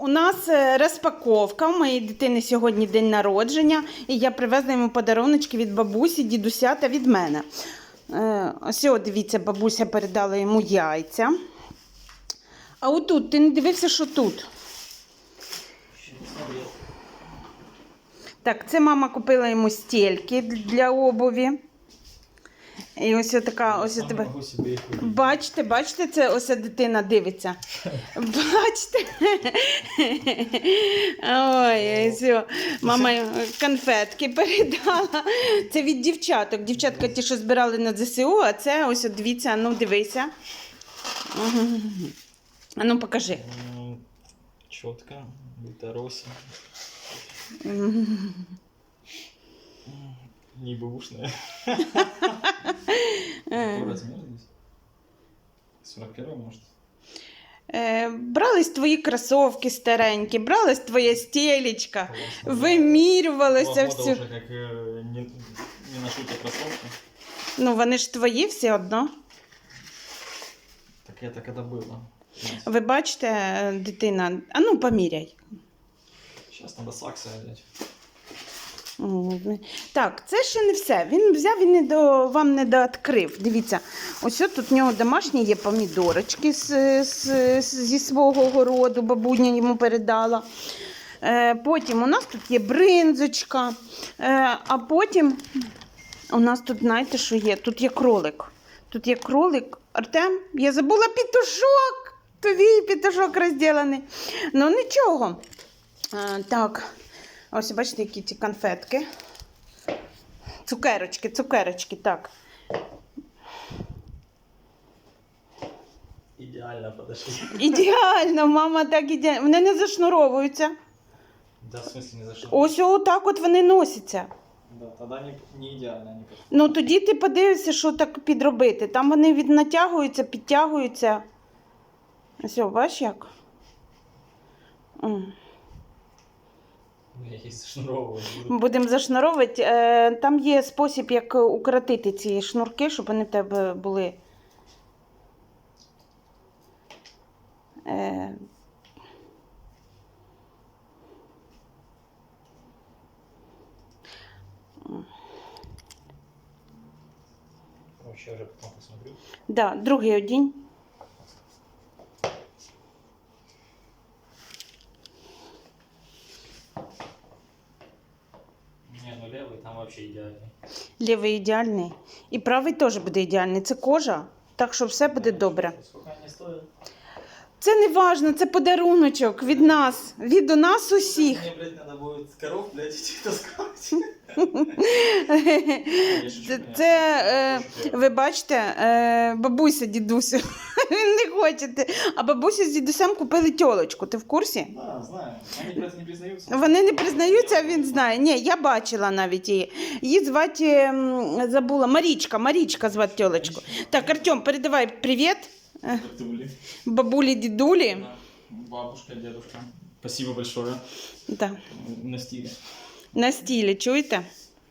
У нас е, розпаковка. У моєї дитини сьогодні день народження, і я привезла йому подаруночки від бабусі, дідуся та від мене. Е, Ось, дивіться, бабуся передала йому яйця. А отут, ти не дивився, що тут? Так, це мама купила йому стільки для обуві. І ось така, ось тебе. Бачите, бачите, це ось дитина дивиться. Бачите? Ой, все. Мама конфетки передала. Це від дівчаток. Дівчатка ті, що збирали на ЗСУ, а це ось дивіться, ну дивися. А ну покажи. М, Четко Витороси. Не бэушная. Какой размер здесь? 41 может? Е, брались твої кросовки старенькі, бралась твоя стелечка, Классно. вимірювалося Два года все. уже как э, не, не ношу те кроссовки. Ну, вони ж твої все одно. Так это когда было? Ви бачите, е, дитина, а ну поміряй. Сейчас надо саксы одеть. Так, це ще не все. Він взяв і не до, вам не дооткрив. Дивіться, ось тут в нього домашні є помідорочки з, з- зі свого городу, бабуня йому передала. Е, потім у нас тут є бринзочка. Е, а потім у нас тут, знаєте, що є? Тут є кролик. Тут є кролик. Артем, я забула пітушок. Твій пітушок розділений. Ну нічого. Е, так. Ось бачите, які ці конфетки. Цукерочки, цукерочки, так. Идеально подошли. Ідеально, мама так ідеально. Вони не зашнуровуються. Да, в смысле не зашел? Ось отак от вони носяться. Да, тогда не, не идеально они подошли. Ну тоді ти подивишся, що так підробити. Там вони від натягуються, підтягуються. Ось, бачиш як? М. Я их. Будемо зашнуровувати. Е, Там є спосіб, як укоротити ці шнурки, щоб вони в тебе були. Е, Вообще уже потом посмотрю. да, другий одінь. Не, ну левый там вообще идеальный. Лівий ідеальний. І правий теж буде ідеальний. Це кожа, так що все буде добре. Сколько они стоят? Це не важно, це подаруночок від нас, від у нас усіх. Мне, блядь, надо будет коров, блядь, идти таскать. Це, це е, ви бачите, е, бабуся дідусю. Він не хочете. А бабуся з дідусем купили тьолочку. Ти в курсі? Да, знаю. Они про не признаются. Вони не признаються, а він знає. Ні, я бачила навіть її. Її звати забула Марічка. Марічка звати тьолочку. Так, Артем, передавай привіт е, ты, блин? бабулі, дідулі. Да. Бабушка, дедушка. Спасибо большое. Да. На стиле. На стілі, чуєте?